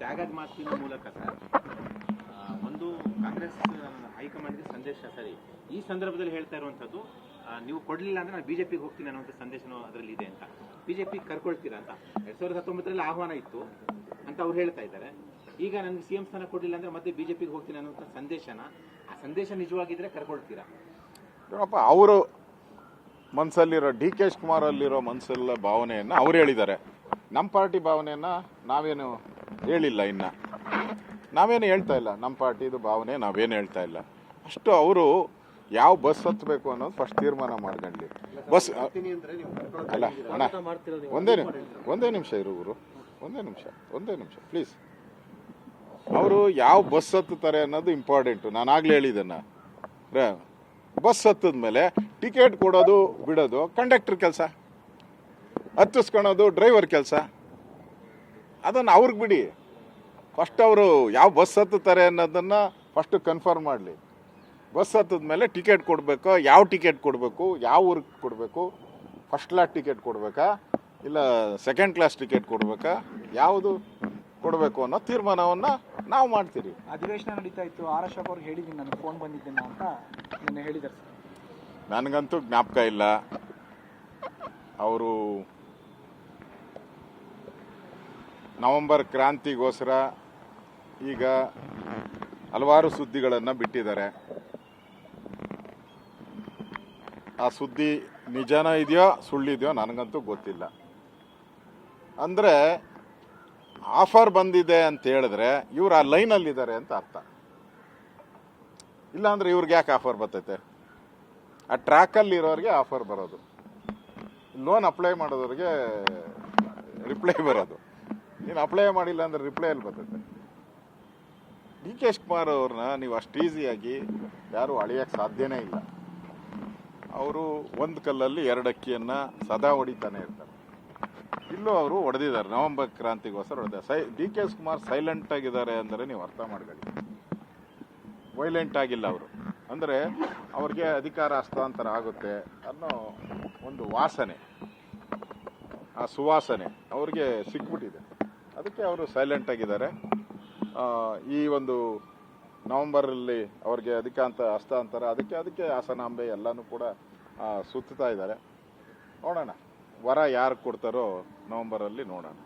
ತ್ಯಾಗದ ಮಾತಿನ ಮೂಲಕ ಸರ್ ಒಂದು ಕಾಂಗ್ರೆಸ್ ಹೈಕಮಾಂಡ್ಗೆ ಸಂದೇಶ ಸರಿ. ಈ ಸಂದರ್ಭದಲ್ಲಿ ಹೇಳ್ತಾ ಇರುವಂತದ್ದು ಆ, ನೀವು ಕೊಡಲಿಲ್ಲ ಅಂದ್ರೆ ನಾನು ಬಿಜೆಪಿಗೆ ಹೋಗ್ತೀನಿ ಅನ್ನುವಂಥ ಸಂದೇಶನೂ ಅದರಲ್ಲಿ ಇದೆ ಅಂತ. ಬಿಜೆಪಿ ಕರ್ಕೊಳ್ತೀರಾ ಅಂತ. ಎರಡ್ ಸಾವಿರದ ಹತ್ತೊಂಬತ್ತರಲ್ಲಿ ಆಹ್ವಾನ ಇತ್ತು ಅಂತ ಅವ್ರು ಹೇಳ್ತಾ ಇದ್ದಾರೆ. ಈಗ ನನಗೆ ಸಿಎಂ ಸ್ಥಾನ ಕೊಡಲಿಲ್ಲ ಅಂದ್ರೆ ಮತ್ತೆ ಬಿಜೆಪಿಗೆ ಹೋಗ್ತೀನಿ ಅನ್ನೋಂಥ ಸಂದೇಶನ ಆ ಸಂದೇಶ ನಿಜವಾಗಿದ್ರೆ ಕರ್ಕೊಳ್ತೀರಾ? ನೋಡಪ್ಪ ಅವರು ಮನಸ್ಸಲ್ಲಿರೋ ಡಿ ಕೆ ಶಿವಕುಮಾರ್ ಅಲ್ಲಿರೋ ಮನಸ್ಸಲ್ಲ ಭಾವನೆಯನ್ನು ಅವ್ರು ಹೇಳಿದ್ದಾರೆ. ನಮ್ಮ ಪಾರ್ಟಿ ಭಾವನೆಯನ್ನ ನಾವೇನು ಹೇಳಿಲ್ಲ ಇನ್ನ. ನಾವೇನು ಹೇಳ್ತಾ ಇಲ್ಲ ನಮ್ಮ ಪಾರ್ಟಿದು ಭಾವನೆ ನಾವೇನು ಹೇಳ್ತಾ ಇಲ್ಲ. ಅಷ್ಟು ಅವರು ಯಾವ ಬಸ್ ಹತ್ತಬೇಕು ಅನ್ನೋದು ಫಸ್ಟ್ ತೀರ್ಮಾನ ಮಾಡ್ಕೊಂಡ್ಲಿ ಬಸ್ ಅಲ್ಲ, ಅಣ್ಣ, ಒಂದೇ ಒಂದೇ ನಿಮಿಷ ಇರು ಗುರು, ಒಂದೇ ನಿಮಿಷ ಒಂದೇ ನಿಮಿಷ ಪ್ಲೀಸ್ ಅವರು ಯಾವ ಬಸ್ ಹತ್ತುತ್ತಾರೆ ಅನ್ನೋದು ಇಂಪಾರ್ಟೆಂಟು ನಾನು ಆಗಲೇ ಹೇಳಿದ್ದನ್ನ ಬಸ್ ಹತ್ತದ ಮೇಲೆ ಟಿಕೆಟ್ ಕೊಡೋದು, ಬಿಡೋದು ಕಂಡಕ್ಟರ್ ಕೆಲಸ. ಹತ್ತಿಸ್ಕೊಳೋದು ಡ್ರೈವರ್ ಕೆಲಸ. ಅದನ್ನು ಅವ್ರಿಗೆ ಬಿಡಿ. ಫಸ್ಟ್ ಅವರು ಯಾವ ಬಸ್ ಹತ್ತುತ್ತಾರೆ ಅನ್ನೋದನ್ನು ಫಸ್ಟ್ ಕನ್ಫರ್ಮ್ ಮಾಡಲಿ. ಬಸ್ ಹತ್ತದ ಮೇಲೆ ಟಿಕೆಟ್ ಕೊಡಬೇಕು? ಯಾವ ಟಿಕೆಟ್ ಕೊಡಬೇಕು? ಯಾವ ಊರಿಗೆ ಕೊಡಬೇಕು? ಫಸ್ಟ್ ಕ್ಲಾಸ್ ಟಿಕೆಟ್ ಕೊಡಬೇಕಾ? ಇಲ್ಲ ಸೆಕೆಂಡ್ ಕ್ಲಾಸ್ ಟಿಕೆಟ್ ಕೊಡಬೇಕಾ? ಯಾವುದು ಕೊಡಬೇಕು ಅನ್ನೋ ತೀರ್ಮಾನವನ್ನು ನಾವು ಮಾಡ್ತೀರಿ. ಅಧಿವೇಶನ ನಡೀತಾ ಇತ್ತು. ಆರ್ ಎಸ್ ಅವ್ರಿಗೆ ಹೇಳಿದ್ದೀನಿ ನನಗೆ ಫೋನ್ ಬಂದಿದ್ದೇನೆ ಅಂತ ನಿನ್ನೆ ಹೇಳಿದ್ದಾರೆ ನನಗಂತೂ ಜ್ಞಾಪಕ ಇಲ್ಲ. ಅವರು ನವೆಂಬರ್ ಕ್ರಾಂತಿಗೋಸ್ಕರ ಈಗ ಹಲವಾರು ಸುದ್ದಿಗಳನ್ನು ಬಿಟ್ಟಿದ್ದಾರೆ. ಆ ಸುದ್ದಿ ನಿಜಾನ ಇದೆಯೋ ಸುಳ್ಳಿದೆಯೋ ನನಗಂತೂ ಗೊತ್ತಿಲ್ಲ. ಅಂದರೆ ಆಫರ್ ಬಂದಿದೆ ಅಂತ ಹೇಳಿದ್ರೆ ಇವ್ರು ಆ ಲೈನಲ್ಲಿದ್ದಾರೆ ಅಂತ ಅರ್ಥ. ಇಲ್ಲಾಂದ್ರೆ ಇವ್ರಿಗೆ ಯಾಕೆ ಆಫರ್ ಬರ್ತೈತೆ? ಆ ಟ್ರ್ಯಾಕಲ್ಲಿ ಇರೋರಿಗೆ ಆಫರ್ ಬರೋದು. ಲೋನ್ ಅಪ್ಲೈ ಮಾಡೋದವ್ರಿಗೆ ರಿಪ್ಲೈ ಬರೋದು. ನೀನು ಅಪ್ಲೈ ಮಾಡಿಲ್ಲ ಅಂದ್ರೆ ರಿಪ್ಲೈ ಅಲ್ಲಿ ಬರ್ತೈತೆ ಡಿ ಕೆ ಕುಮಾರ್ ಅವ್ರನ್ನ ನೀವು ಅಷ್ಟು ಈಸಿಯಾಗಿ ಯಾರು ಅಳಿಯಕ್ಕೆ ಸಾಧ್ಯನೇ ಇಲ್ಲ. ಅವರು ಒಂದು ಕಲ್ಲಲ್ಲಿ ಎರಡು ಅಕ್ಕಿಯನ್ನು ಸದಾ ಹೊಡಿತಾನೆ ಇರ್ತಾರೆ. ಇಲ್ಲೂ ಅವರು ಹೊಡೆದಿದ್ದಾರೆ. ನವಂಬರ್ ಕ್ರಾಂತಿಗೋಸ್ಕರ ಹೊಡೆದ ಸೈ ಡಿ ಕೆ ಶಿವಕುಮಾರ್ ಸೈಲೆಂಟ್ ಆಗಿದ್ದಾರೆ ಅಂದರೆ ನೀವು ಅರ್ಥ ಮಾಡ್ಕೊಳ್ಳಿ. ವೈಲೆಂಟ್ ಆಗಿಲ್ಲ ಅವರು. ಅಂದರೆ ಅವ್ರಿಗೆ ಅಧಿಕಾರ ಹಸ್ತಾಂತರ ಆಗುತ್ತೆ ಅನ್ನೋ ಒಂದು ವಾಸನೆ. ಆ ಸುವಾಸನೆ ಅವ್ರಿಗೆ ಸಿಕ್ಬಿಟ್ಟಿದೆ. ಅದಕ್ಕೆ ಅವರು ಸೈಲೆಂಟ್ ಆಗಿದ್ದಾರೆ. ಈ ಒಂದು ನವೆಂಬರಲ್ಲಿ ಅವ್ರಿಗೆ ಅಧಿಕಾಂತ ಹಸ್ತಾಂತರ, ಅದಕ್ಕೆ ಅದಕ್ಕೆ ಹಾಸನಾಂಬೆ ಎಲ್ಲನೂ ಕೂಡ ಸುತ್ತಾ ಇದ್ದಾರೆ. ನೋಡೋಣ, ವರ ಯಾರು ಕೊಡ್ತಾರೋ ನವೆಂಬರಲ್ಲಿ ನೋಡೋಣ.